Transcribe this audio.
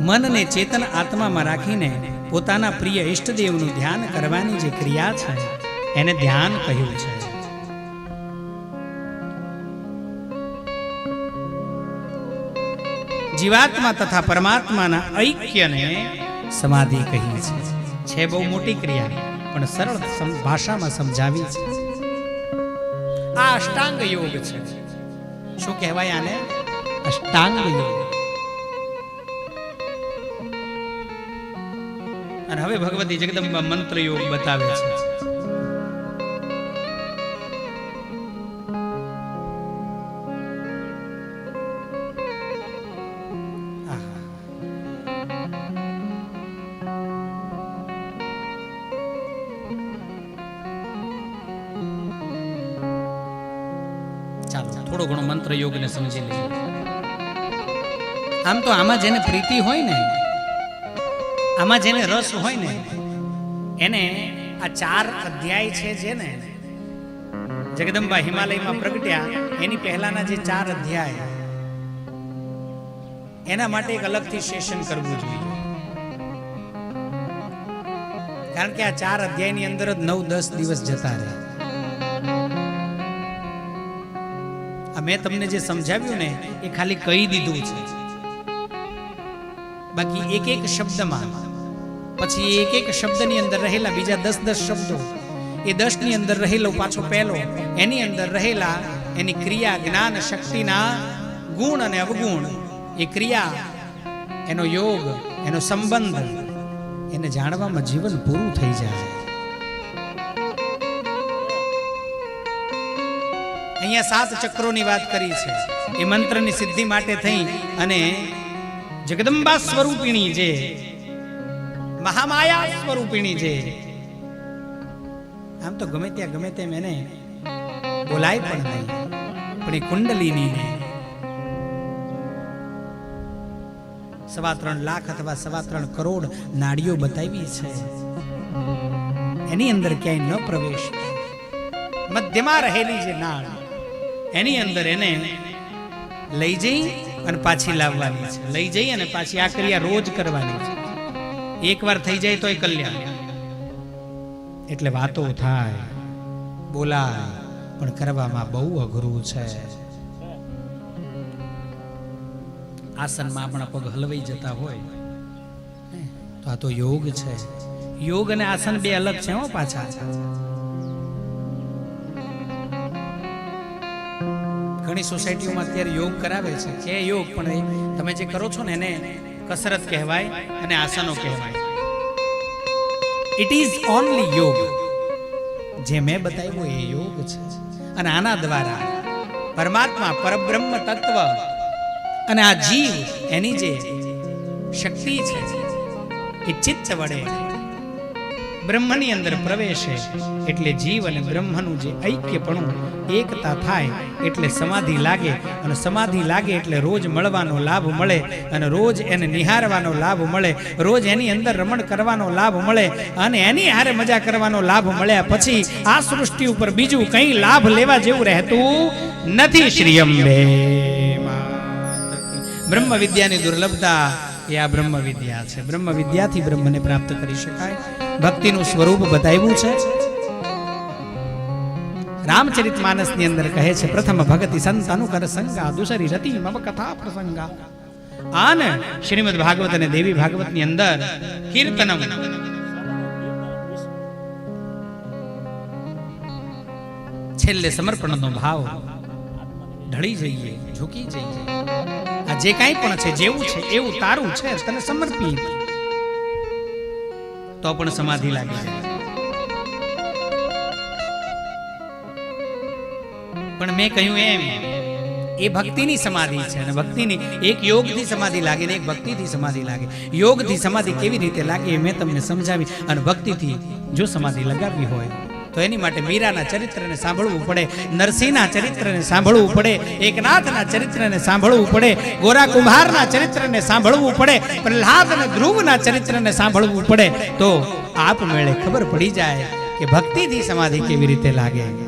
મનને ચેતન આત્મામાં રાખીને પોતાના પ્રિય ઈષ્ટદેવનું ધ્યાન કરવાની જે ક્રિયા છે, એને ધ્યાન કહ્યું છે. જીવાત્મા તથા પરમાત્માના ઐક્યને સમાધિ કહી છે. છે બહુ મોટી ક્રિયા, પણ સરળ ભાષામાં સમજાવી છે. આ અષ્ટાંગ યોગ છે. શું કહેવાય આને? અષ્ટાંગ યોગ. અને હવે ભગવતી જગદંબા મંત્ર યોગ બતાવે છે. ચાલો, થોડો ઘણો મંત્ર યોગને સમજી લઈએ આમ તો આમાં જેને પ્રીતિ હોય ને આમાં જેને રસ હોય ને, એને આ ચાર અધ્યાય છે જે ને જગદંબા હિમાલયમાં પ્રગટ્યા, એની પહેલાના જે ચાર અધ્યાય, એના માટે એક અલગથી સેશન કરવું જોઈએ. કારણ કે આ ચાર અધ્યાયની અંદર જ નવ, દસ દિવસ જતા રહે આ મેં તમને જે સમજાવ્યું ને, એ ખાલી કહી દીધું છે. બાકી એક એક શબ્દમાં પછી એક એક શબ્દની અંદર રહેલા બીજા દસ દસ શબ્દો. એ દસની અંદર રહેલો પાછો પહેલો. એની અંદર રહેલા એની ક્રિયા જ્ઞાન શક્તિના ગુણ અને અવગુણ. એ ક્રિયા, એનો યોગ, એનો સંબંધ, એને જાણવામાં જીવન પૂરું થઈ જાય. અહીંયા સાત ચક્રોની વાત કરી છે. એ મંત્રની સિદ્ધિ માટે થઈ અને જગદંબા સ્વરૂપિણી જે મહામાયા સ્વરૂપિણી છે આમ તો ગમે ત્યાં ગમે તેમ એને બોલાય પણ નહીં. પણ એ કુંડલીની સવા ત્રણ લાખ અથવા સવા ત્રણ કરોડ નાડીઓ બતાવી છે. એની અંદર ક્યાંય ન પ્રવેશ મધ્યમાં રહેલી જે નાળ, એની અંદર એને લઈ જઈ અને પાછી લાવવાની છે. લઈ જઈ અને પાછી આ ક્રિયા રોજ કરવાની છે. એકવાર થઈ જાય તો કલ્યાણ. એટલે વાતો થાય બોલાય પણ કરવામાં બહુ અઘરું છે. આસનમાં આપણા પગ હલવાઈ જતા હોય. તો આ તો યોગ છે. યોગ અને આસન બે અલગ છે હો પાછા. ઘણી સોસાયટીઓમાં અત્યારે યોગ કરાવે છે. કે યોગ પણ તમે જે કરો છો ને એને કસરત કહેવાય અને આસનો કહેવાય. ઇટ ઇઝ ઓનલી યોગ જે મેં બતાવ્યું એ યોગ છે. અને આના દ્વારા પરમાત્મા પરબ્રહ્મ તત્વ અને આ જીવ એની જે શક્તિ છે, એ ચિત્ત વડે બ્રહ્મની અંદર પ્રવેશે એટલે જીવ અને બ્રહ્મનું જે ઐક્યપણું એકતા થાય એટલે સમાધિ લાગે અને સમાધિ લાગે એટલે રોજ મળવાનો લાભ મળે અને રોજ એને નિહારવાનો લાભ મળે, રોજ એની અંદર રમણ કરવાનો લાભ મળે અને એની હારે મજા કરવાનો લાભ મળ્યા પછી આ સૃષ્ટિ ઉપર બીજું કંઈ લાભ લેવા જેવું રહેતું નથી, શ્રી અંબે. બ્રહ્મ વિદ્યાની દુર્લભતા એ આ બ્રહ્મ વિદ્યા છે. બ્રહ્મ વિદ્યાથી બ્રહ્મને પ્રાપ્ત કરી શકાય. ભક્તિનું સ્વરૂપ બતાવ્યું છે. રામચરિત માનસની અંદર કહે છે, પ્રથમ ભગતિ સંત અનુકર સંગા, દુસરી રતિ મમ કથા પ્રસંગા. આને શ્રીમદ ભાગવત અને દેવી ભાગવતની અંદર કીર્તનમ છેલ્લે સમર્પણનો ભાવ, ઢળી જઈએ, ઝૂકી જઈએ. આ જે કાંઈ પણ છે, જેવું છે, એવું તારું છે, તને સમર્પી. તો પણ સમાધિ લાગી જાય. પણ મેં કહ્યું એમ, એ ભક્તિની સમાધિ છે અને ભક્તિની એક યોગથી સમાધિ લાગે ને એક ભક્તિથી સમાધિ લાગે. યોગથી સમાધિ કેવી રીતે લાગે મેં તમને સમજાવી અને ભક્તિથી જો સમાધિ લગાવવી હોય તો એની માટે મીરાના ચરિત્રને સાંભળવું પડે, નરસિંહના ચરિત્રને સાંભળવું પડે, એકનાથના ચરિત્રને સાંભળવું પડે ગોરા કુંભારના ચરિત્રને સાંભળવું પડે પ્રહલાદ અને ધ્રુવના ચરિત્રને સાંભળવું પડે. તો આપમેળે ખબર પડી જાય કે ભક્તિથી સમાધિ કેવી રીતે લાગે?